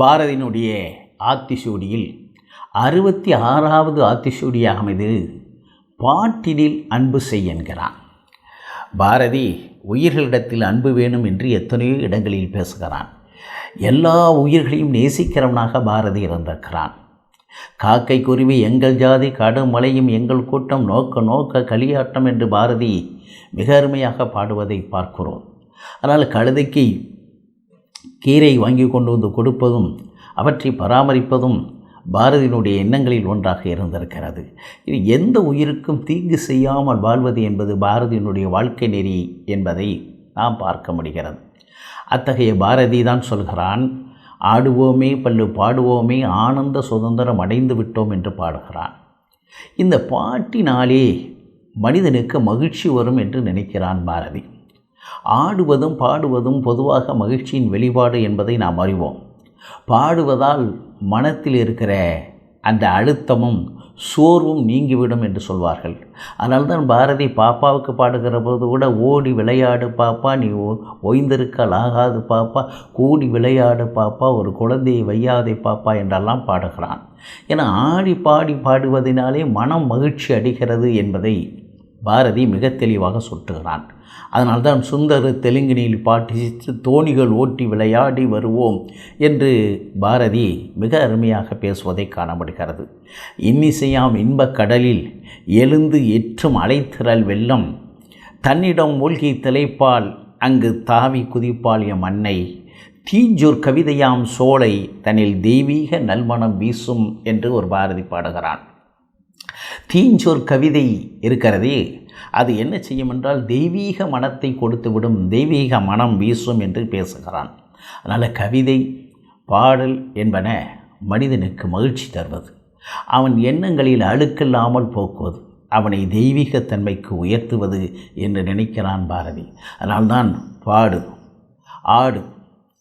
பாரதியினுடைய ஆத்திசூடியில் அறுபத்தி ஆறாவது ஆத்திசூடியாக இது பாட்டினில் அன்பு செய் என்கிறான் பாரதி உயிர்களிடத்தில் அன்பு வேணும் என்று எத்தனையோ இடங்களில் பேசுகிறான். எல்லா உயிர்களையும் நேசிக்கிறவனாக பாரதி இருந்திருக்கிறான் காக்கை குருவி எங்கள் ஜாதி கடும் மலையும் எங்கள் கூட்டம் நோக்க நோக்க களியாட்டம் என்று பாரதி மிக அருமையாக பாடுவதை பார்க்கிறோம். ஆனால் கழுதைக்கு கீரை வாங்கி கொண்டு வந்து கொடுப்பதும் அவற்றை பராமரிப்பதும் பாரதியினுடைய எண்ணங்களில் ஒன்றாக இருந்திருக்கிறது. இது எந்த உயிருக்கும் தீங்கு செய்யாமல் வாழ்வது என்பது பாரதியினுடைய வாழ்க்கை நெறி என்பதை நாம் பார்க்க முடிகிறது. அத்தகைய பாரதி தான் சொல்கிறான் ஆடுவோமே பல்லு பாடுவோமே ஆனந்த சுதந்திரம் அடைந்து விட்டோம் என்று பாடுகிறான். இந்த பாட்டினாலே மனிதனுக்கு மகிழ்ச்சி வரும் என்று நினைக்கிறான் பாரதி. ஆடுவதும் பாடுவதும் பொதுவாக மகிழ்ச்சியின் வெளிப்பாடு என்பதை நாம் அறிவோம். பாடுவதால் மனத்தில் இருக்கிற அந்த அழுத்தமும் சோர்வும் நீங்கிவிடும் என்று சொல்வார்கள். அதனால் தான் பாரதி பாப்பாவுக்கு பாடுகிற போது கூட ஓடி விளையாடு பாப்பா நீ ஓய்ந்திருக்கல் ஆகாது பாப்பா கூடி விளையாடு பாப்பா ஒரு குழந்தையை வையாதே பாப்பா என்றெல்லாம் பாடுகிறான். ஏன்னா ஆடி பாடி பாடுவதனாலே மனம் மகிழ்ச்சி அடைகிறது என்பதை பாரதி மிக தெளிவாக சுட்டுகிறான். அதனால்தான் சுந்தர தெலுங்கினில் பாட்டித்து தோணிகள் ஓட்டி விளையாடி வருவோம் என்று பாரதி மிக அருமையாக பேசுவதை காணப்படுகிறது. இன்னிசையாம் இன்பக் கடலில் எழுந்து எற்றும் அலைத்திரல் வெள்ளம் தன்னிடம் மூழ்கி திளைப்பால் அங்கு தாவி குதிப்பால் எம் அன்னை தீஞ்சூர் கவிதையாம் சோலை தன்னில் தெய்வீக நல்மணம் வீசும் என்று ஒரு பாரதி பாடுகிறான். தீஞ்சோர் கவிதை இருக்கிறதே. அது என்ன செய்யும் என்றால் தெய்வீக மனத்தை கொடுத்துவிடும் தெய்வீக மனம் வீசும் என்று பேசுகிறான். அதனால் கவிதை பாடல் என்பன மனிதனுக்கு மகிழ்ச்சி தருவது. அவன் எண்ணங்களில் அழுக்கில்லாமல் போக்குவது அவனை தெய்வீகத்தன்மைக்கு உயர்த்துவது என்று நினைக்கிறான் பாரதி. அதனால்தான் பாடு ஆடு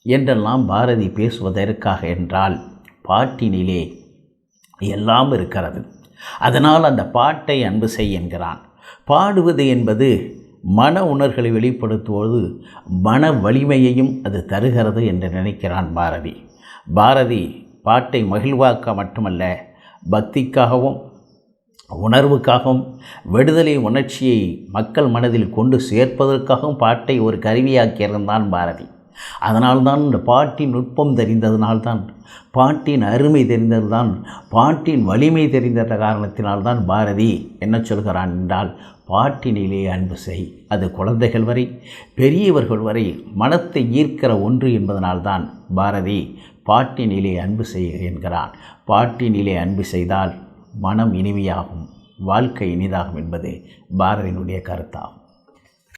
என்றெல்லாம் பாரதி பேசுவதற்காக என்றால் பாட்டினிலே எல்லாம் இருக்கிறது. அதனால் அந்த பாட்டை அன்பு செய் என்கிறான். பாடுவது என்பது மன உணர்களை வெளிப்படுத்துவது மன வலிமையையும் அது தருகிறது என்று நினைக்கிறான் பாரதி. பாரதி பாட்டை மகிழ்வாக்க மட்டுமல்ல பக்திக்காகவும் உணர்வுக்காகவும் விடுதலை உணர்ச்சியை மக்கள் மனதில் கொண்டு சேர்ப்பதற்காகவும் பாட்டை ஒரு கருவியாக்கியிருந்தான் பாரதி. அதனால்தான் இந்த பாட்டின் நுட்பம் தெரிந்ததனால்தான் பாட்டின் அருமை தெரிந்ததுதான் பாட்டின் வலிமை தெரிந்த காரணத்தினால்தான் பாரதி என்ன சொல்கிறான் என்றால் பாட்டினிலே அன்பு செய். அது குழந்தைகள் வரை பெரியவர்கள் வரை மனத்தை ஈர்க்கிற ஒன்று என்பதனால்தான் பாரதி பாட்டினிலே அன்பு செய் என்கிறான். பாட்டினிலே அன்பு செய்தால் மனம் இனிமையாகும் வாழ்க்கை இனிதாகும் என்பது பாரதியினுடைய கருத்தாகும்.